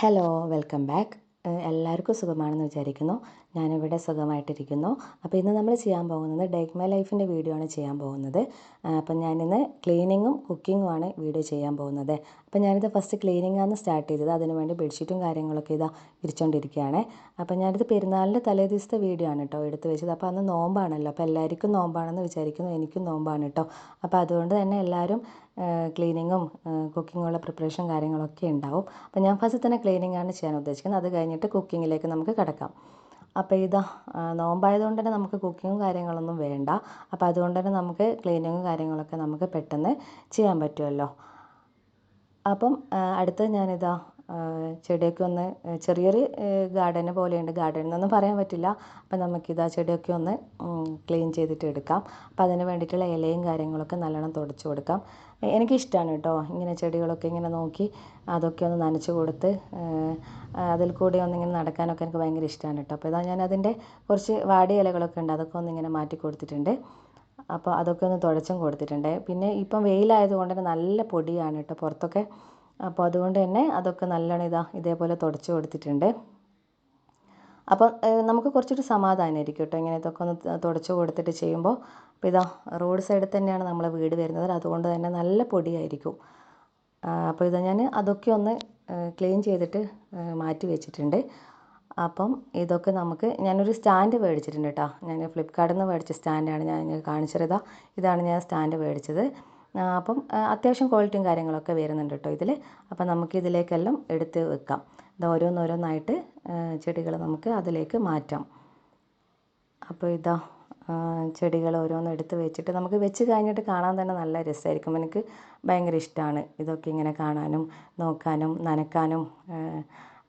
Hello welcome back എല്ലാവർക്കും സുഖമാണെന്ന് വിചാരിക്കുന്നു. ഞാനിവിടെ സുഖമായിട്ടിരിക്കുന്നു. അപ്പോൾ ഇന്ന് നമ്മൾ ചെയ്യാൻ പോകുന്നത് ഡേക്ക് മൈ ലൈഫിന്റെ വീഡിയോ ആണ് ചെയ്യാൻ പോകുന്നത്. അപ്പം ഞാനിന്ന് ക്ലീനിങ്ങും കുക്കിങ്ങുമാണ് വീഡിയോ ചെയ്യാൻ പോകുന്നത്. അപ്പം ഞാനിത് ഫസ്റ്റ് ക്ലീനിങ്ങാണ് സ്റ്റാർട്ട് ചെയ്തത്. അതിനുവേണ്ടി ബെഡ്ഷീറ്റും കാര്യങ്ങളൊക്കെ ഇതാ വിരിച്ചുകൊണ്ടിരിക്കുകയാണ് അപ്പം ഞാനിത് പെരുന്നാളിന്റെ തലേ ദിവസത്തെ വീഡിയോ ആണ് കേട്ടോ എടുത്ത് വെച്ചത്. അപ്പോൾ അന്ന് നോമ്പാണല്ലോ. അപ്പോൾ എല്ലാവർക്കും നോമ്പാണെന്ന് വിചാരിക്കുന്നു. എനിക്കും നോമ്പാണ് കേട്ടോ അപ്പോൾ അതുകൊണ്ട് തന്നെ എല്ലാവരും ക്ലീനിങ്ങും കുക്കിങ്ങുള്ള പ്രിപ്പറേഷൻ കാര്യങ്ങളൊക്കെ ഉണ്ടാവും. അപ്പോൾ ഞാൻ ഫസ്റ്റ് തന്നെ ക്ലീനിങ് ആണ് ചെയ്യാൻ ഉദ്ദേശിക്കുന്നത്. അത് കഴിഞ്ഞിട്ട് കുക്കിങ്ങിലേക്ക് നമുക്ക് കിടക്കാം. അപ്പോൾ ഇതാ നോമ്പായത് നോമ്പായതുകൊണ്ട് തന്നെ നമുക്ക് കുക്കിങ്ങും കാര്യങ്ങളൊന്നും വേണ്ട. അപ്പോൾ അതുകൊണ്ട് തന്നെ നമുക്ക് ക്ലീനിങ്ങും കാര്യങ്ങളൊക്കെ നമുക്ക് പെട്ടെന്ന് ചെയ്യാൻ പറ്റുമല്ലോ അപ്പം അടുത്ത അടുത്തത് ഞാനിതാ ചെടിയൊക്കെ ഒന്ന് ചെറിയൊരു ഗാർഡന് പോലെയുണ്ട്. ഗാർഡൻ എന്നൊന്നും പറയാൻ പറ്റില്ല. അപ്പം നമുക്കിതാ ചെടിയൊക്കെ ഒന്ന് ക്ലീൻ ചെയ്തിട്ട് എടുക്കാം. അപ്പം അതിന് വേണ്ടിയിട്ടുള്ള ഇലയും കാര്യങ്ങളൊക്കെ നല്ലോണം തുടച്ച് കൊടുക്കാം. എനിക്ക് എനിക്കിഷ്ടമാണ് കേട്ടോ ഇങ്ങനെ ചെടികളൊക്കെ ഇങ്ങനെ നോക്കി അതൊക്കെ ഒന്ന് നനച്ച് കൊടുത്ത് അതിൽ കൂടി ഒന്നിങ്ങനെ നടക്കാനൊക്കെ എനിക്ക് ഭയങ്കര ഇഷ്ടമാണ് കേട്ടോ അപ്പോൾ ഇതാ ഞാൻ അതിന്റെ കുറച്ച് വാടി ഇലകളൊക്കെ ഉണ്ട്. അതൊക്കെ ഒന്ന് ഇങ്ങനെ മാറ്റി കൊടുത്തിട്ടുണ്ട്. അപ്പോൾ അതൊക്കെ ഒന്ന് തുടച്ചും കൊടുത്തിട്ടുണ്ട്. പിന്നെ ഇപ്പം വെയിലായത് കൊണ്ട് തന്നെ നല്ല പൊടിയാണ് കേട്ടോ പുറത്തൊക്കെ അപ്പോൾ അതുകൊണ്ട് തന്നെ അതൊക്കെ നല്ലോണം ഇതാ ഇതേപോലെ തുടച്ച് കൊടുത്തിട്ടുണ്ട്. അപ്പോൾ നമുക്ക് കുറച്ചൊരു സമാധാനമായിരിക്കും കേട്ടോ ഇങ്ങനെ ഇതൊക്കെ ഒന്ന് തുടച്ച് കൊടുത്തിട്ട് ചെയ്യുമ്പോൾ അപ്പോൾ ഇതാ റോഡ് സൈഡിൽ തന്നെയാണ് നമ്മളെ വീട് വരുന്നത്. അതുകൊണ്ട് തന്നെ നല്ല പൊടിയായിരിക്കും. അപ്പോൾ ഇതാ ഞാൻ അതൊക്കെ ഒന്ന് ക്ലീൻ ചെയ്തിട്ട് മാറ്റി വെച്ചിട്ടുണ്ട്. അപ്പം ഇതൊക്കെ നമുക്ക് ഞാനൊരു സ്റ്റാൻഡ് മേടിച്ചിട്ടുണ്ട് കേട്ടോ. ഞാൻ ഫ്ലിപ്കാർട്ടിൽ നിന്ന് മേടിച്ച സ്റ്റാൻഡാണ് ഞാൻ കാണിച്ചത്. ഇതാ ഇതാണ് ഞാൻ സ്റ്റാൻഡ് മേടിച്ചത്. അപ്പം അത്യാവശ്യം ക്വാളിറ്റിയും കാര്യങ്ങളൊക്കെ വരുന്നുണ്ട് കേട്ടോ ഇതിൽ അപ്പം നമുക്ക് ഇതിലേക്കെല്ലാം എടുത്ത് വെക്കാം. ഇത് ഓരോന്നോരോന്നായിട്ട് ചെടികൾ നമുക്ക് അതിലേക്ക് മാറ്റാം. അപ്പോൾ ഇതാ ചെടികൾ ഓരോന്ന് എടുത്ത് വെച്ചിട്ട് നമുക്ക് വെച്ച് കഴിഞ്ഞിട്ട് കാണാൻ തന്നെ നല്ല രസമായിരിക്കും എനിക്ക് ഭയങ്കര ഇഷ്ടമാണ് ഇതൊക്കെ ഇങ്ങനെ കാണാനും നോക്കാനും നനക്കാനും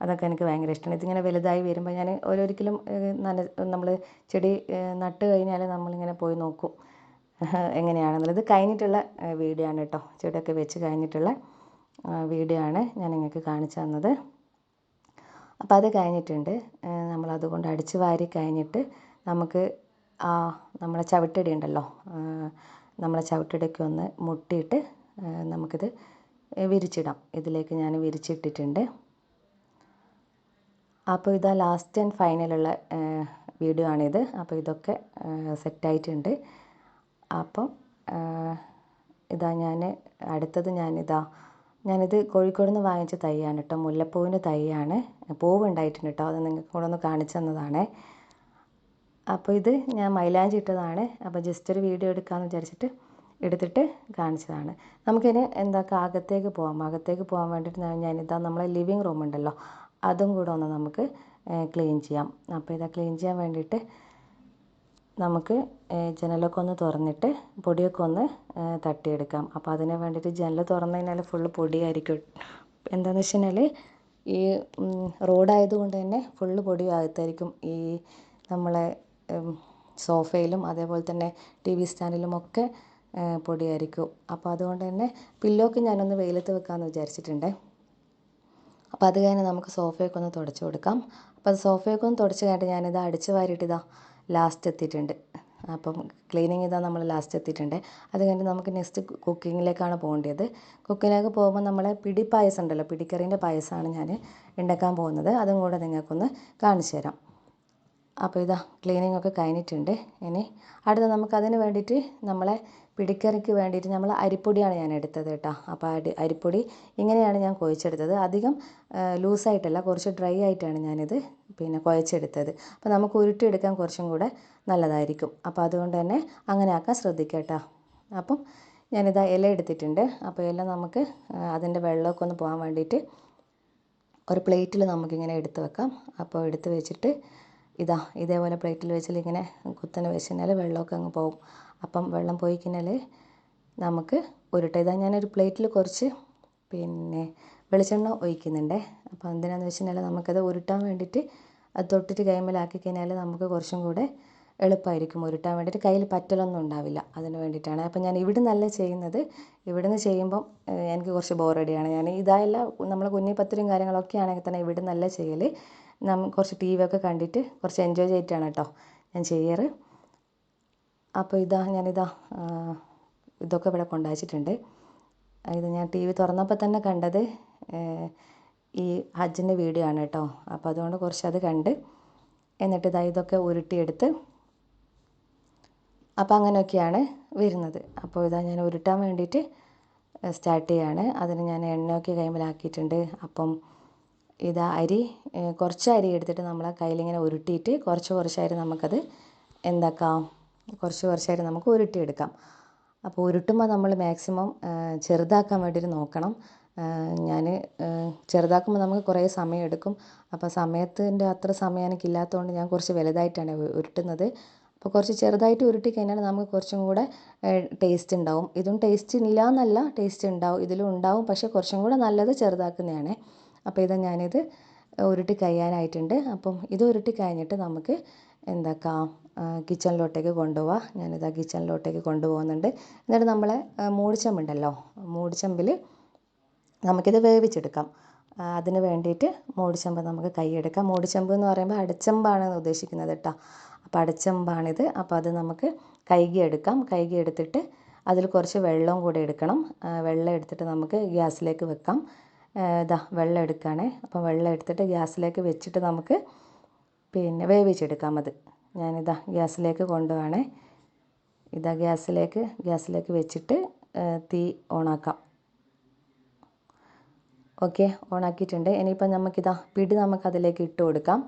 അതൊക്കെ എനിക്ക് ഭയങ്കര ഇഷ്ടമാണ് ഇതിങ്ങനെ വലുതായി വരുമ്പോൾ ഞാൻ ഓരോരിക്കലും നന നമ്മൾ ചെടി നട്ട് കഴിഞ്ഞാൽ നമ്മളിങ്ങനെ പോയി നോക്കും. എങ്ങനെയാണെന്നുള്ളത്. കഴിഞ്ഞിട്ടുള്ള വീഡിയോ ആണ് കേട്ടോ ചെടിയൊക്കെ വെച്ച് കഴിഞ്ഞിട്ടുള്ള വീഡിയോ ആണ് ഞാൻ നിങ്ങൾക്ക് കാണിച്ചു തന്നത്. അപ്പോൾ അത് കഴിഞ്ഞിട്ടുണ്ട്. നമ്മളതുകൊണ്ട് അടിച്ച് വാരി കഴിഞ്ഞിട്ട് നമുക്ക് ആ നമ്മളെ ചവിട്ടടി ഉണ്ടല്ലോ. നമ്മളെ ചവിട്ടടിക്ക് ഒന്ന് മുട്ടിയിട്ട് നമുക്കിത് വിരിച്ചിടാം. ഇതിലേക്ക് ഞാൻ വിരിച്ചിട്ടിട്ടുണ്ട്. അപ്പോൾ ഇതാ ലാസ്റ്റ് ആൻഡ് ഫൈനലുള്ള വീഡിയോ ആണിത്. അപ്പോൾ ഇതൊക്കെ സെറ്റായിട്ടുണ്ട് അപ്പം ഇതാ ഞാൻ അടുത്തത് ഞാനിതാ ഞാനിത് കോഴിക്കോട് നിന്ന് വാങ്ങിച്ച തൈയാണ് കേട്ടോ മുല്ലപ്പൂവിന്റെ തൈയാണ്. പൂവ് ഉണ്ടായിട്ടുണ്ട് കേട്ടോ അത് നിങ്ങൾക്ക് കൂടെ ഒന്ന് കാണിച്ചു തന്നതാണേ. അപ്പോൾ ഇത് ഞാൻ മൈലാഞ്ചി ഇട്ടതാണ് അപ്പോൾ ജസ്റ്റ് ഒരു വീഡിയോ എടുക്കാമെന്ന് വിചാരിച്ചിട്ട് എടുത്തിട്ട് കാണിച്ചതാണ്. നമുക്കിനി എന്താ അകത്തേക്ക് പോകാം അകത്തേക്ക് പോകാൻ വേണ്ടിയിട്ട് ഞാൻ ഞാനിതാ നമ്മളെ ലിവിങ് റൂം ഉണ്ടല്ലോ അതും കൂടെ ഒന്ന് നമുക്ക് ക്ലീൻ ചെയ്യാം. അപ്പോൾ ഇതാ ക്ലീൻ ചെയ്യാൻ വേണ്ടിയിട്ട് നമുക്ക് ജനലൊക്കെ ഒന്ന് തുറന്നിട്ട് പൊടിയൊക്കെ ഒന്ന് തട്ടിയെടുക്കാം. അപ്പോൾ അതിന് വേണ്ടിയിട്ട് ജനൽ തുറന്നു കഴിഞ്ഞാൽ ഫുള്ള് പൊടിയായിരിക്കും. എന്താണെന്ന് വെച്ച് കഴിഞ്ഞാൽ ഈ റോഡായത് റോഡായതുകൊണ്ട് തന്നെ ഫുള്ള് പൊടി അകത്തായിരിക്കും ഈ നമ്മളെ സോഫയിലും അതേപോലെ തന്നെ ടി വി സ്റ്റാൻഡിലും ഒക്കെ പൊടിയായിരിക്കും. അപ്പോൾ അതുകൊണ്ട് തന്നെ പില്ലോക്ക് ഞാനൊന്ന് വെയിലത്ത് വെക്കാമെന്ന് വിചാരിച്ചിട്ടുണ്ട്. അപ്പോൾ അത് കഴിഞ്ഞ് നമുക്ക് സോഫയൊക്കെ ഒന്ന് തുടച്ച് കൊടുക്കാം. അപ്പോൾ സോഫയൊക്കെ ഒന്ന് തുടച്ച് കഴിഞ്ഞിട്ട് ഞാനിത് അടിച്ച് വാരിയിട്ട് ഇതാ ലാസ്റ്റ് എത്തിയിട്ടുണ്ട്. അപ്പം ക്ലീനിങ് ഇതാ നമ്മൾ ലാസ്റ്റ് എത്തിയിട്ടുണ്ട്. അത് കഴിഞ്ഞ് നമുക്ക് നെക്സ്റ്റ് കുക്കിങ്ങിലേക്കാണ് പോകേണ്ടത്. കുക്കിങ്ങിലേക്ക് പോകുമ്പോൾ നമ്മൾ പിടി പായസം ഉണ്ടല്ലോ പിടിക്കറീന്റെ പായസമാണ് ഞാൻ ഉണ്ടാക്കാൻ പോകുന്നത്. അതും കൂടെ നിങ്ങൾക്കൊന്ന് കാണിച്ചു തരാം അപ്പോൾ ഇതാ ക്ലീനിങ് ഒക്കെ കഴിഞ്ഞിട്ടുണ്ട്. ഇനി അടുത്ത നമുക്ക് അതിന് വേണ്ടിയിട്ട് നമ്മളെ പിടിക്കറിക്ക് വേണ്ടിയിട്ട് നമ്മൾ അരിപ്പൊടിയാണ് ഞാൻ എടുത്തത് കേട്ടോ. അപ്പോൾ അരി അരിപ്പൊടി ഇങ്ങനെയാണ് ഞാൻ കുഴച്ചെടുത്തത്. അധികം ലൂസായിട്ടല്ല കുറച്ച് ഡ്രൈ ആയിട്ടാണ് ഞാനിത് പിന്നെ കുഴച്ചെടുത്തത്. അപ്പോൾ നമുക്ക് ഉരുട്ടിയെടുക്കാൻ കുറച്ചും കൂടെ നല്ലതായിരിക്കും. അപ്പോൾ അതുകൊണ്ട് തന്നെ അങ്ങനെ ആക്കാൻ ശ്രദ്ധിക്കുക കേട്ടോ. അപ്പം ഞാനിതാ ഇല എടുത്തിട്ടുണ്ട്. അപ്പോൾ ഇല നമുക്ക് അതിന്റെ വെള്ളമൊക്കെ ഒന്ന് പോകാൻ വേണ്ടിയിട്ട് ഒരു പ്ലേറ്റിൽ നമുക്കിങ്ങനെ എടുത്ത് വെക്കാം. അപ്പോൾ എടുത്ത് വെച്ചിട്ട് ഇതാ ഇതേപോലെ പ്ലേറ്റിൽ വെച്ചാൽ ഇങ്ങനെ കുത്തനെ വെച്ച് കഴിഞ്ഞാൽ വെള്ളമൊക്കെ അങ്ങ് പോകും അപ്പം വെള്ളം പോയി കഴിഞ്ഞാൽ നമുക്ക് ഉരുട്ട ഇതാ ഞാനൊരു പ്ലേറ്റിൽ കുറച്ച് പിന്നെ വെളിച്ചെണ്ണ ഒഴിക്കുന്നുണ്ട്. അപ്പം എന്തിനാണെന്ന് വെച്ച് കഴിഞ്ഞാൽ നമുക്കത് ഉരുട്ടാൻ വേണ്ടിയിട്ട് അത് തൊട്ടിട്ട് കൈമേലാക്കി കഴിഞ്ഞാൽ നമുക്ക് കുറച്ചും കൂടെ എളുപ്പമായിരിക്കും ഉരുട്ടാൻ വേണ്ടിയിട്ട് കയ്യിൽ പറ്റലൊന്നും ഉണ്ടാവില്ല അതിന് വേണ്ടിയിട്ടാണ്. അപ്പം ഞാൻ ഇവിടെ നിന്നല്ല ചെയ്യുന്നത്. ഇവിടെ നിന്ന് ചെയ്യുമ്പം എനിക്ക് കുറച്ച് ബോറടിയാണ്. ഞാൻ ഇതായല്ല നമ്മൾ കുഞ്ഞിപ്പത്തിരിയും കാര്യങ്ങളൊക്കെ ആണെങ്കിൽ തന്നെ ഇവിടെ നിന്നല്ല ചെയ്യൽ നമ്മ കുറച്ച് ടി വി ഒക്കെ കണ്ടിട്ട് കുറച്ച് എൻജോയ് ചെയ്തിട്ടാണ് കേട്ടോ ഞാൻ ചെയ്യാറ്. അപ്പോൾ ഇതാ ഞാനിതാ ഇതൊക്കെ ഇവിടെ കൊണ്ടുവച്ചിട്ടുണ്ട് ഇത് ഞാൻ ടി വി തുറന്നപ്പോൾ തന്നെ കണ്ടത് ഈ ഹജ്ജിന്റെ വീഡിയോ ആണ് കേട്ടോ. അപ്പോൾ അതുകൊണ്ട് കുറച്ച് അത് കണ്ട് എന്നിട്ട് ഇതാ ഇതൊക്കെ ഉരുട്ടിയെടുത്ത് അപ്പോൾ അങ്ങനെയൊക്കെയാണ് വരുന്നത്. അപ്പോൾ ഇതാ ഞാൻ ഉരുട്ടാൻ വേണ്ടിയിട്ട് സ്റ്റാർട്ട് ചെയ്യാണ്. അതിന് ഞാൻ എണ്ണയൊക്കെ കൈമലാക്കിയിട്ടുണ്ട്. അപ്പം ഇതാ അരി കുറച്ച് അരി എടുത്തിട്ട് നമ്മൾ കയ്യിലിങ്ങനെ ഉരുട്ടിയിട്ട് കുറച്ച് കുറച്ചായിട്ട് നമുക്കത് എന്താക്കാം? കുറച്ച് കുറച്ചായിട്ട് നമുക്ക് ഉരുട്ടിയെടുക്കാം. അപ്പോൾ ഉരുട്ടുമ്പോൾ നമ്മൾ മാക്സിമം ചെറുതാക്കാൻ വേണ്ടിയിട്ട് നോക്കണം. ഞാൻ ചെറുതാക്കുമ്പോൾ നമുക്ക് കുറേ സമയം എടുക്കും. അപ്പോൾ സമയത്തിന്റെ അത്ര സമയം എനിക്കില്ലാത്തതുകൊണ്ട് ഞാൻ കുറച്ച് വലുതായിട്ടാണ് ഉരുട്ടുന്നത്. അപ്പോൾ കുറച്ച് ചെറുതായിട്ട് ഉരുട്ടി കഴിഞ്ഞാൽ നമുക്ക് കുറച്ചും കൂടെ ടേസ്റ്റ് ഉണ്ടാവും. ഇതും ടേസ്റ്റ് ഇല്ല എന്നല്ല ടേസ്റ്റ് ഉണ്ടാവും. ഇതിലും ഉണ്ടാവും. പക്ഷേ കുറച്ചും കൂടെ നല്ലത് ചെറുതാക്കുന്നതാണ്. അപ്പോൾ ഇതാ ഞാനിത് ഉരുട്ടി കഴിയാനായിട്ടുണ്ട്. അപ്പം ഇത് ഉരുട്ടി കഴിഞ്ഞിട്ട് നമുക്ക് എന്താക്കാം? കിച്ചണിലോട്ടേക്ക് കൊണ്ടുപോവാം. ഞാനിതാ കിച്ചണിലോട്ടേക്ക് കൊണ്ടുപോകുന്നുണ്ട്. എന്നിട്ട് നമ്മളെ മൂടിച്ചമ്പുണ്ടല്ലോ? മൂടിച്ചമ്പിൽ നമുക്കിത് വേവിച്ചെടുക്കാം. അതിന് വേണ്ടിയിട്ട് മൂടിച്ചമ്പ് നമുക്ക് കൈയെടുക്കാം മൂടിച്ചമ്പ് എന്ന് പറയുമ്പോൾ അടച്ചമ്പാണ് ഉദ്ദേശിക്കുന്നത് കേട്ടോ. അപ്പോൾ അടച്ചമ്പാണിത്. അപ്പോൾ അത് നമുക്ക് കൈകി എടുക്കാം കൈകി എടുത്തിട്ട് അതിൽ കുറച്ച് വെള്ളവും കൂടെ എടുക്കണം. വെള്ളം എടുത്തിട്ട് നമുക്ക് ഗ്യാസിലേക്ക് വെക്കാം. ഇതാ വെള്ളം എടുക്കുകയാണേ അപ്പോൾ വെള്ളം എടുത്തിട്ട് ഗ്യാസിലേക്ക് വെച്ചിട്ട് നമുക്ക് പിന്നെ വേവിച്ചെടുക്കാം അത്. ഞാനിതാ ഗ്യാസിലേക്ക് കൊണ്ടുപോകണേ ഇതാ ഗ്യാസിലേക്ക് ഗ്യാസിലേക്ക് വെച്ചിട്ട് തീ ഓണാക്കാം. ഓക്കെ ഓണാക്കിയിട്ടുണ്ട്. ഇനിയിപ്പോൾ നമുക്കിതാ പിടി നമുക്കതിലേക്ക് ഇട്ട് കൊടുക്കാം.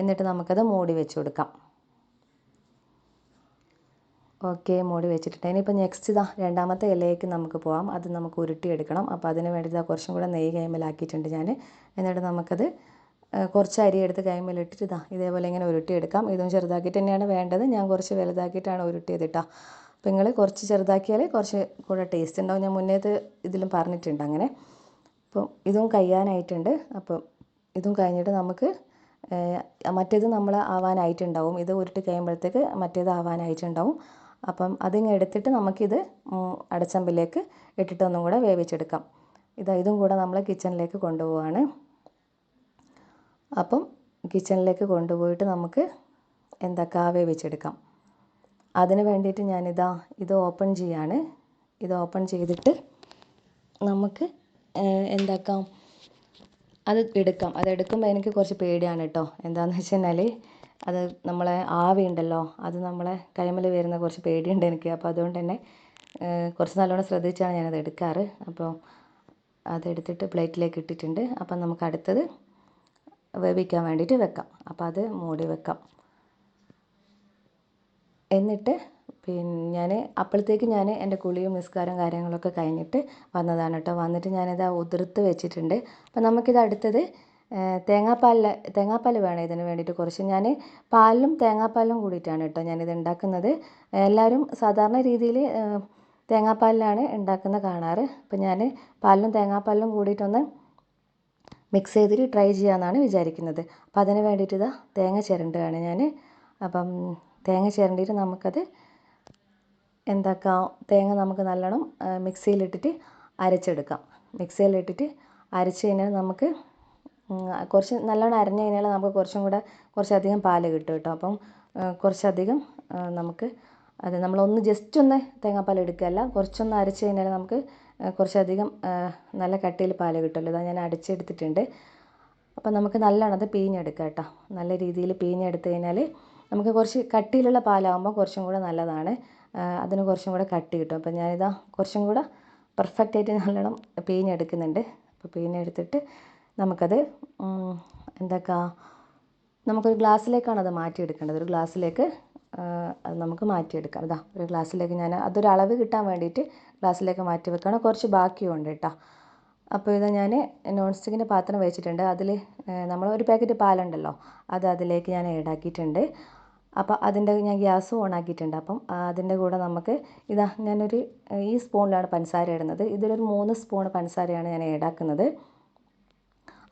എന്നിട്ട് നമുക്കത് മൂടി വെച്ച് കൊടുക്കാം. ഓക്കെ മൂടി വെച്ചിട്ടുണ്ട്. ഇനിയിപ്പോൾ നെക്സ്റ്റ് ഇതാ രണ്ടാമത്തെ ഇലയിലേക്ക് നമുക്ക് പോകാം അത് നമുക്ക് ഉരുട്ടിയെടുക്കണം. അപ്പോൾ അതിന് വേണ്ടി കുറച്ചും കൂടെ നെയ്യ് കൈമലാക്കിയിട്ടുണ്ട് ഞാൻ എന്നിട്ട് നമുക്കത് കുറച്ച് അരി എടുത്ത് കൈമേലിട്ടിട്ട് ഇതാ ഇതേപോലെ ഇങ്ങനെ ഉരുട്ടിയെടുക്കാം. ഇതും ചെറുതാക്കിയിട്ട് തന്നെയാണ് വേണ്ടത്. ഞാൻ കുറച്ച് വലുതാക്കിയിട്ടാണ് ഉരുട്ടിയത് കേട്ടോ അപ്പോൾ നിങ്ങൾ കുറച്ച് ചെറുതാക്കിയാൽ കുറച്ച് കൂടെ ടേസ്റ്റ് ഉണ്ടാവും. ഞാൻ മുന്നേത് ഇതിലും പറഞ്ഞിട്ടുണ്ട് അങ്ങനെ. അപ്പം ഇതും കഴിയാനായിട്ടുണ്ട്. അപ്പം ഇതും കഴിഞ്ഞിട്ട് നമുക്ക് മറ്റേത് നമ്മൾ ആവാനായിട്ടുണ്ടാവും. ഇത് ഉരുട്ടി കഴിയുമ്പോഴത്തേക്ക് മറ്റേത് ആവാനായിട്ടുണ്ടാവും. അപ്പം അതിങ്ങ് എടുത്തിട്ട് നമുക്കിത് അടച്ചമ്പിലേക്ക് ഇട്ടിട്ട് ഒന്നും കൂടെ വേവിച്ചെടുക്കാം. ഇതാ ഇതും കൂടെ നമ്മൾ കിച്ചണിലേക്ക് കൊണ്ടുപോവാണ്. അപ്പം കിച്ചണിലേക്ക് കൊണ്ടുപോയിട്ട് നമുക്ക് എന്തൊക്കെ വേവിച്ചെടുക്കാം. അതിന് വേണ്ടിയിട്ട് ഞാനിതാ ഇത് ഓപ്പൺ ചെയ്യാണ്. ഇത് ഓപ്പൺ ചെയ്തിട്ട് നമുക്ക് എന്താക്കാം? അത് എടുക്കാം. അത് എടുക്കുമ്പോൾ എനിക്ക് കുറച്ച് പേടിയാണ് കേട്ടോ. എന്താണെന്ന് വെച്ച് കഴിഞ്ഞാൽ അത് നമ്മളെ ആവി ഉണ്ടല്ലോ അത് നമ്മളെ കൈമൽ വരുന്ന കുറച്ച് പേടിയുണ്ട് എനിക്ക്. അപ്പോൾ അതുകൊണ്ട് തന്നെ കുറച്ച് നല്ലോണം ശ്രദ്ധിച്ചാണ് ഞാനത് എടുക്കാറ്. അപ്പോൾ അതെടുത്തിട്ട് പ്ലേറ്റിലേക്ക് ഇട്ടിട്ടുണ്ട്. അപ്പം നമുക്ക് അടുത്തത് വേവിക്കാൻ വേണ്ടിയിട്ട് വെക്കാം. അപ്പോൾ അത് മൂടി വെക്കാം. എന്നിട്ട് പിന്നെ ഞാൻ അപ്പോഴത്തേക്ക് ഞാൻ എന്റെ കുളിയും നിസ്കാരം കാര്യങ്ങളൊക്കെ കഴിഞ്ഞിട്ട് വന്നതാണ് കേട്ടോ. വന്നിട്ട് ഞാനിത് ഉതിർത്ത് വെച്ചിട്ടുണ്ട്. അപ്പം നമുക്കിത് അടുത്തത് തേങ്ങാപ്പാലിൽ തേങ്ങാപ്പാൽ വേണം ഇതിന് വേണ്ടിയിട്ട് കുറച്ച്. ഞാൻ പാലിലും തേങ്ങാപ്പാലിലും കൂടിയിട്ടാണ് കേട്ടോ ഞാനിത് ഉണ്ടാക്കുന്നത്. എല്ലാവരും സാധാരണ രീതിയിൽ തേങ്ങാപ്പാലിലാണ് ഉണ്ടാക്കുന്നത് കാണാറ്. അപ്പോൾ ഞാൻ പാലിലും തേങ്ങാപ്പാലിലും കൂടിയിട്ടൊന്ന് മിക്സ് ചെയ്തിട്ട് ട്രൈ ചെയ്യാമെന്നാണ് വിചാരിക്കുന്നത്. അപ്പം അതിന് വേണ്ടിയിട്ട് ഇതാ തേങ്ങ ചിരണ്ടുകയാണ് ഞാൻ അപ്പം തേങ്ങ ചിരണ്ടിയിട്ട് നമുക്കത് എന്താക്കാം? തേങ്ങ നമുക്ക് നല്ലോണം മിക്സിയിലിട്ടിട്ട് അരച്ചെടുക്കാം. മിക്സിയിലിട്ടിട്ട് അരച്ച് കഴിഞ്ഞാൽ നമുക്ക് കുറച്ച് നല്ലോണം അരിഞ്ഞ് കഴിഞ്ഞാൽ നമുക്ക് കുറച്ചും കൂടെ കുറച്ചധികം പാൽ കിട്ടും കേട്ടോ. അപ്പം കുറച്ചധികം നമുക്ക് അത് നമ്മളൊന്ന് ജസ്റ്റ് ഒന്ന് തേങ്ങാപ്പാൽ എടുക്കുകയല്ല കുറച്ചൊന്ന് അരച്ച് കഴിഞ്ഞാൽ നമുക്ക് കുറച്ചധികം നല്ല കട്ടിയിൽ പാൽ കിട്ടുമല്ലോ. ഇതാ ഞാൻ അടിച്ചെടുത്തിട്ടുണ്ട്. അപ്പം നമുക്ക് നല്ലോണം അത് പിഴിഞ്ഞെടുക്കാം കേട്ടോ. നല്ല രീതിയിൽ പിഴിഞ്ഞെടുത്ത് കഴിഞ്ഞാൽ നമുക്ക് കുറച്ച് കട്ടിയിലുള്ള പാലാകുമ്പോൾ കുറച്ചും കൂടെ നല്ലതാണ്. അതിന് കുറച്ചും കൂടെ കട്ടി കിട്ടും. അപ്പം ഞാനിതാ കുറച്ചും കൂടെ പെർഫെക്റ്റായിട്ട് നല്ലോണം പിഴിഞ്ഞെടുക്കുന്നുണ്ട് അപ്പോൾ പിഴിഞ്ഞെടുത്തിട്ട് നമുക്കത് എന്താക്കുക എന്താക്കാ നമുക്കൊരു ഗ്ലാസ്സിലേക്കാണ് അത് മാറ്റിയെടുക്കേണ്ടത്. ഒരു ഗ്ലാസ്സിലേക്ക് അത് നമുക്ക് മാറ്റിയെടുക്കാം. ഇതാ ഒരു ഗ്ലാസ്സിലേക്ക് ഞാൻ അതൊരു അളവ് കിട്ടാൻ വേണ്ടിയിട്ട് ഗ്ലാസ്സിലേക്ക് മാറ്റി വെക്കണം. കുറച്ച് ബാക്കിയുണ്ട് കേട്ടോ അപ്പോൾ ഇത് ഞാൻ നോൺ സ്റ്റിക്കിന്റെ പാത്രം വെച്ചിട്ടുണ്ട്. അതിൽ നമ്മൾ ഒരു പാക്കറ്റ് പാലുണ്ടല്ലോ അത് അതിലേക്ക് ഞാൻ ഈടാക്കിയിട്ടുണ്ട് അപ്പോൾ അതിന്റെ ഞാൻ ഗ്യാസ് ഓൺ ആക്കിയിട്ടുണ്ട്. അപ്പം അതിന്റെ കൂടെ നമുക്ക് ഇതാ ഞാനൊരു ഈ സ്പൂണിലാണ് പഞ്ചസാര ഇടുന്നത്. ഇതിലൊരു മൂന്ന് സ്പൂൺ പഞ്ചസാരയാണ് ഞാൻ ഈടാക്കുന്നത്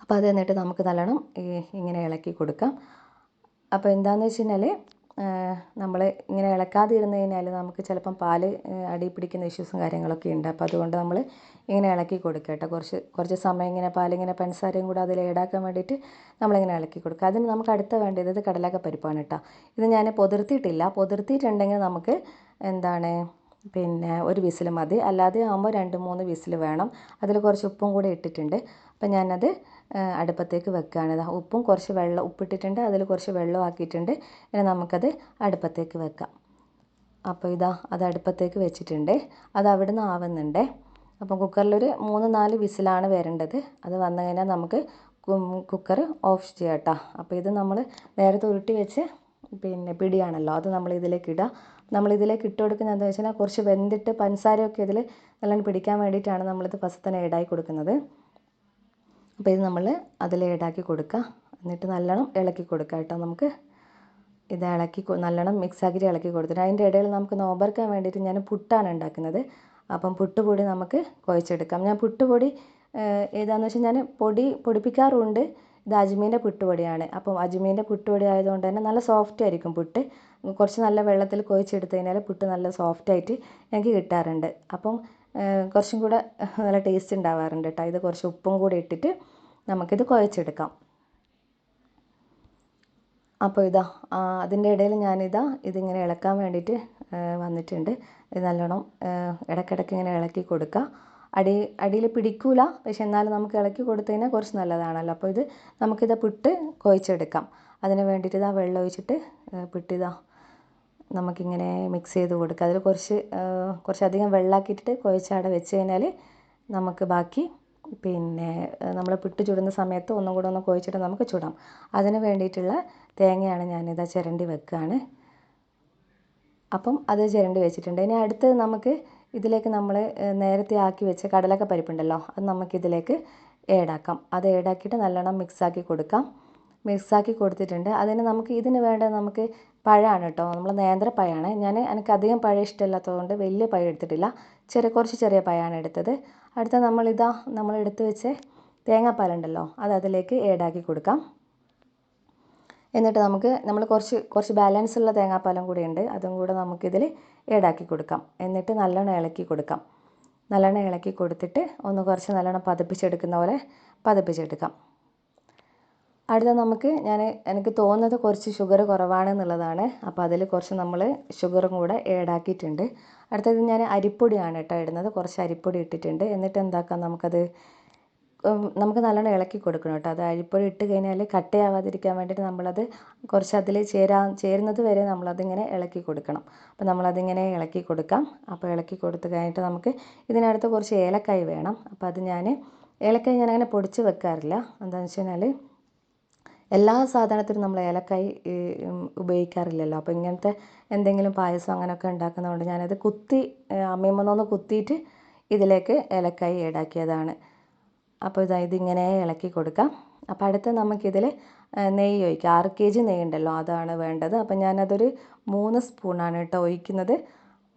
അപ്പോൾ അത് എന്നിട്ട് നമുക്ക് നല്ലോണം ഇങ്ങനെ ഇളക്കി കൊടുക്കാം. അപ്പോൾ എന്താണെന്ന് വെച്ച് കഴിഞ്ഞാൽ നമ്മൾ ഇങ്ങനെ ഇളക്കാതെ ഇരുന്ന് കഴിഞ്ഞാൽ നമുക്ക് ചിലപ്പം പാൽ അടി പിടിക്കുന്ന ഇഷ്യൂസും കാര്യങ്ങളൊക്കെ ഉണ്ട്. അപ്പോൾ അതുകൊണ്ട് നമ്മൾ ഇങ്ങനെ ഇളക്കി കൊടുക്കുക കേട്ടോ. കുറച്ച് കുറച്ച് സമയം ഇങ്ങനെ പാലിങ്ങനെ പഞ്ചസാരയും കൂടെ അതിൽ ഈടാക്കാൻ വേണ്ടിയിട്ട് നമ്മളിങ്ങനെ ഇളക്കി കൊടുക്കുക. അതിന് നമുക്ക് അടുത്ത വേണ്ടത് ഇത് കടലക്ക പരിപ്പാണ് കേട്ടോ. ഇത് ഞാൻ പൊതിർത്തിയിട്ടില്ല. പൊതിർത്തിയിട്ടുണ്ടെങ്കിൽ നമുക്ക് എന്താണ് പിന്നെ ഒരു വിസിൽ മതി. അല്ലാതെ ആകുമ്പോൾ രണ്ട് മൂന്ന് വിസിൽ വേണം. അതിൽ കുറച്ച് ഉപ്പും കൂടെ ഇട്ടിട്ടുണ്ട്. അപ്പം ഞാനത് അടുപ്പത്തേക്ക് വെക്കുകയാണ് ഉപ്പും കുറച്ച് വെള്ളം ഉപ്പിട്ടിട്ടുണ്ട്. അതിൽ കുറച്ച് വെള്ളം ആക്കിയിട്ടുണ്ട്. ഇനി നമുക്കത് അടുപ്പത്തേക്ക് വെക്കാം. അപ്പോൾ ഇതാ അത് അടുപ്പത്തേക്ക് വെച്ചിട്ടുണ്ട്. അത് അവിടെ നിന്ന് ആവുന്നുണ്ട്. അപ്പം കുക്കറിലൊരു മൂന്ന് നാല് വിസിലാണ് വരേണ്ടത്. അത് വന്നു കഴിഞ്ഞാൽ നമുക്ക് കുക്കർ ഓഫ് ചെയ്യാം കേട്ടോ. അപ്പോൾ ഇത് നമ്മൾ നേരത്തെ ഉരുട്ടി വെച്ച് പിന്നെ പിടിയാണല്ലോ. അത് നമ്മൾ ഇതിലേക്ക് ഇടുക നമ്മൾ ഇതിലേക്ക് ഇട്ട് കൊടുക്കുന്നത് എന്താ വെച്ചാൽ കുറച്ച് വെന്തിട്ട് പഞ്ചസാരയൊക്കെ ഇതിൽ നല്ലോണം പിടിക്കാൻ വേണ്ടിയിട്ടാണ് നമ്മളിത് ഫസ്റ്റ് തന്നെ ഇടായി കൊടുക്കുന്നത്. അപ്പോൾ ഇത് നമ്മൾ അതിൽ ഏടാക്കി കൊടുക്കുക എന്നിട്ട് നല്ലോണം ഇളക്കി കൊടുക്കുക കേട്ടോ നമുക്ക്. ഇത് ഇളക്കി നല്ലോണം മിക്സ് ആക്കിയിട്ട് ഇളക്കി കൊടുത്തിട്ട് അതിന്റെ ഇടയിൽ നമുക്ക് നോമ്പറക്കാൻ വേണ്ടിയിട്ട് ഞാൻ പുട്ടാണ് ഉണ്ടാക്കുന്നത്. അപ്പം പുട്ടുപൊടി നമുക്ക് കുഴച്ചെടുക്കാം. ഞാൻ പുട്ടുപൊടി ഏതാണെന്ന് വെച്ചാൽ ഞാൻ പൊടി പൊടിപ്പിക്കാറുണ്ട്. ഇത് അജ്മീന്റെ പുട്ടുപൊടിയാണ്. അപ്പം അജ്മീന്റെ പുട്ടുപൊടി ആയതുകൊണ്ട് തന്നെ നല്ല സോഫ്റ്റ് ആയിരിക്കും പുട്ട്. കുറച്ച് നല്ല വെള്ളത്തിൽ കുഴച്ചെടുത്ത് കഴിഞ്ഞാൽ പുട്ട് നല്ല സോഫ്റ്റ് ആയിട്ട് എനിക്ക് കിട്ടാറുണ്ട്. അപ്പം കുറച്ചും കൂടെ നല്ല ടേസ്റ്റ് ഉണ്ടാവാറുണ്ട് കേട്ടോ ഇത് കുറച്ച് ഉപ്പും കൂടി ഇട്ടിട്ട് നമുക്കിത് കുഴച്ചെടുക്കാം. അപ്പോൾ ഇതാ അതിന്റെ ഇടയിൽ ഞാനിതാ ഇതിങ്ങനെ ഇളക്കാൻ വേണ്ടിയിട്ട് വന്നിട്ടുണ്ട്. ഇത് നല്ലോണം ഇടയ്ക്കിടയ്ക്ക് ഇങ്ങനെ ഇളക്കി കൊടുക്കുക അടി അടിയിൽ പിടിക്കൂല പക്ഷെ എന്നാലും നമുക്ക് ഇളക്കി കൊടുത്തതിനെ കുറച്ച് നല്ലതാണല്ലോ. അപ്പോൾ ഇത് നമുക്കിത് പുട്ട് കുഴച്ചെടുക്കാം. അതിന് വേണ്ടിയിട്ട് ഇതാ വെള്ളം ഒഴിച്ചിട്ട് പുട്ടിതാ നമുക്കിങ്ങനെ മിക്സ് ചെയ്ത് കൊടുക്കുക അതിൽ കുറച്ച് കുറച്ചധികം വെള്ളമാക്കിയിട്ടിട്ട് കുഴച്ചവിടെ വെച്ച് കഴിഞ്ഞാൽ നമുക്ക് ബാക്കി പിന്നെ നമ്മൾ പുട്ട് ചുടുന്ന സമയത്ത് ഒന്നും കൂടെ ഒന്ന് കുഴച്ചിട്ട് നമുക്ക് ചുടാം. അതിന് വേണ്ടിയിട്ടുള്ള തേങ്ങയാണ് ഞാനിതാ ചിരണ്ടി വെക്കുകയാണ് അപ്പം അത് ചിരണ്ടി വെച്ചിട്ടുണ്ട്. ഇനി അടുത്ത് നമുക്ക് ഇതിലേക്ക് നമ്മൾ നേരത്തെ ആക്കി വെച്ച കടലക്ക പരിപ്പുണ്ടല്ലോ അത് നമുക്കിതിലേക്ക് ഏഡാക്കാം അത് ഏഡാക്കിയിട്ട് നല്ലോണം മിക്സാക്കി കൊടുക്കാം. മിക്സാക്കി കൊടുത്തിട്ടുണ്ട്. അതിന് നമുക്ക് ഇതിന് വേണ്ട നമുക്ക് പഴമാണ് കേട്ടോ. നമ്മൾ നേന്ത്രപ്പഴമാണ് ഞാൻ എനിക്ക് അധികം പഴം ഇഷ്ടമില്ലാത്തതുകൊണ്ട് വലിയ പഴം എടുത്തിട്ടില്ല. ചെറിയ കുറച്ച് ചെറിയ പഴമാണ് എടുത്തത്. അടുത്ത നമ്മളിതാ നമ്മൾ എടുത്ത് വെച്ച് തേങ്ങാപ്പാലുണ്ടല്ലോ അത് അതിലേക്ക് ഏഡാക്കി കൊടുക്കാം. എന്നിട്ട് നമുക്ക് നമ്മൾ കുറച്ച് കുറച്ച് ബാലൻസ് ഉള്ള തേങ്ങാപ്പാലും കൂടി ഉണ്ട്. അതും കൂടെ നമുക്കിതിൽ ഏഡാക്കി കൊടുക്കാം. എന്നിട്ട് നല്ലോണം ഇളക്കി കൊടുക്കാം. നല്ലോണം ഇളക്കി കൊടുത്തിട്ട് ഒന്ന് കുറച്ച് നല്ലോണം പതിപ്പിച്ചെടുക്കുന്ന പോലെ പതിപ്പിച്ചെടുക്കാം. അടുത്ത നമുക്ക് ഞാൻ എനിക്ക് തോന്നുന്നത് കുറച്ച് ഷുഗർ കുറവാണെന്നുള്ളതാണ്. അപ്പോൾ അതിൽ കുറച്ച് നമ്മൾ ഷുഗറും കൂടെ ഏഡാക്കിയിട്ടുണ്ട് അടുത്തത് ഞാൻ അരിപ്പൊടിയാണ് കേട്ടോ ഇടുന്നത്. കുറച്ച് അരിപ്പൊടി ഇട്ടിട്ടുണ്ട്. എന്നിട്ട് എന്താക്കാം നമുക്കത് നമുക്ക് നല്ലോണം ഇളക്കി കൊടുക്കണം കേട്ടോ. അത് അരിപ്പൊടി ഇട്ട് കഴിഞ്ഞാൽ കട്ടയാവാതിരിക്കാൻ വേണ്ടിയിട്ട് നമ്മളത് കുറച്ച് അതിൽ ചേരാ ചേരുന്നത് വരെ നമ്മളതിങ്ങനെ ഇളക്കി കൊടുക്കണം. അപ്പോൾ നമ്മളതിങ്ങനെ ഇളക്കി കൊടുക്കാം. അപ്പോൾ ഇളക്കി കൊടുത്ത് കഴിഞ്ഞിട്ട് നമുക്ക് ഇതിനടുത്ത് കുറച്ച് ഏലക്കായ് വേണം. അപ്പോൾ അത് ഞാൻ ഏലക്കായ് ഞാനങ്ങനെ പൊടിച്ച് വെക്കാറില്ല. എന്താണെന്ന് വെച്ച് കഴിഞ്ഞാൽ എല്ലാ സാധനത്തിനും നമ്മൾ ഏലക്കായ് ഉപയോഗിക്കാറില്ലല്ലോ. അപ്പോൾ ഇങ്ങനത്തെ എന്തെങ്കിലും പായസം അങ്ങനെയൊക്കെ ഉണ്ടാക്കുന്നതുകൊണ്ട് ഞാനത് കുത്തി അമ്മീമ്മന്നൊന്ന് കുത്തിയിട്ട് ഇതിലേക്ക് ഏലക്കായ് ഈടാക്കിയതാണ് അപ്പോൾ ഇതാ ഇതിങ്ങനെ ഇളക്കി കൊടുക്കാം. അപ്പോൾ അടുത്ത് നമുക്കിതിൽ നെയ്യ് ഒഴിക്കാം. ആറ് കെ ജി നെയ്യ് ഉണ്ടല്ലോ അതാണ് വേണ്ടത്. അപ്പോൾ ഞാനതൊരു മൂന്ന് സ്പൂണാണ് കേട്ടോ ഒഴിക്കുന്നത്.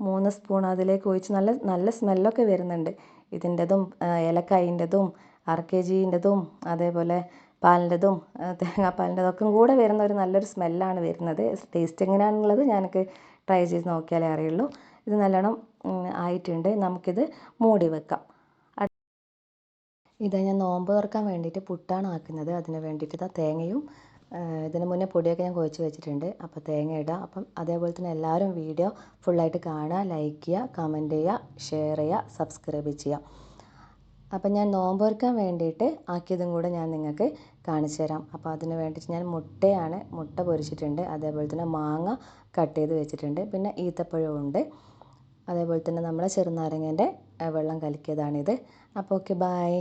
മൂന്ന് സ്പൂൺ അതിലേക്ക് ഒഴിച്ച് നല്ല നല്ല സ്മെല്ലൊക്കെ വരുന്നുണ്ട്. ഇതിന്റെതും ഏലക്കായിന്റെതും ആറ് കെ ജീന്റെതും അതേപോലെ പാലിന്റെതും തേങ്ങാപ്പാലിന്റെതും ഒക്കെ കൂടെ വരുന്ന ഒരു നല്ലൊരു സ്മെല്ലാണ് വരുന്നത്. ടേസ്റ്റ് എങ്ങനെയാണെന്നുള്ളത് ഞാനൊക്കെ ട്രൈ ചെയ്ത് നോക്കിയാലേ അറിയുള്ളൂ. ഇത് നല്ലോണം ആയിട്ടുണ്ട്. നമുക്കിത് മൂടി വെക്കാം. ഇതാ ഞാൻ നോമ്പ് തുറക്കാൻ വേണ്ടിയിട്ട് പുട്ടാണ് ആക്കുന്നത്. അതിന് വേണ്ടിയിട്ട് ഇതാ തേങ്ങയും ഇതിന് മുന്നേ പൊടിയൊക്കെ ഞാൻ കുഴച്ച് വെച്ചിട്ടുണ്ട്. അപ്പോൾ തേങ്ങ ഇടുക അപ്പം അതേപോലെ തന്നെ എല്ലാവരും വീഡിയോ ഫുള്ളായിട്ട് കാണുക ലൈക്ക് ചെയ്യുക കമന്റ് ചെയ്യുക ഷെയർ ചെയ്യുക സബ്സ്ക്രൈബ് ചെയ്യുക. അപ്പം ഞാൻ നോമ്പ് തുറക്കാൻ വേണ്ടിയിട്ട് ആക്കിയതും കൂടെ ഞാൻ നിങ്ങൾക്ക് കാണിച്ചു തരാം. അപ്പോൾ അതിന് വേണ്ടിയിട്ട് ഞാൻ മുട്ടയാണ് മുട്ട പൊരിച്ചിട്ടുണ്ട്. അതേപോലെ തന്നെ മാങ്ങ കട്ട് ചെയ്ത് വെച്ചിട്ടുണ്ട്. പിന്നെ ഈത്തപ്പഴവും ഉണ്ട്. അതേപോലെ തന്നെ നമ്മളെ ചെറുനാരങ്ങേന്റെ വെള്ളം കലക്കിയതാണിത്. അപ്പോൾ ഓക്കെ ബായ്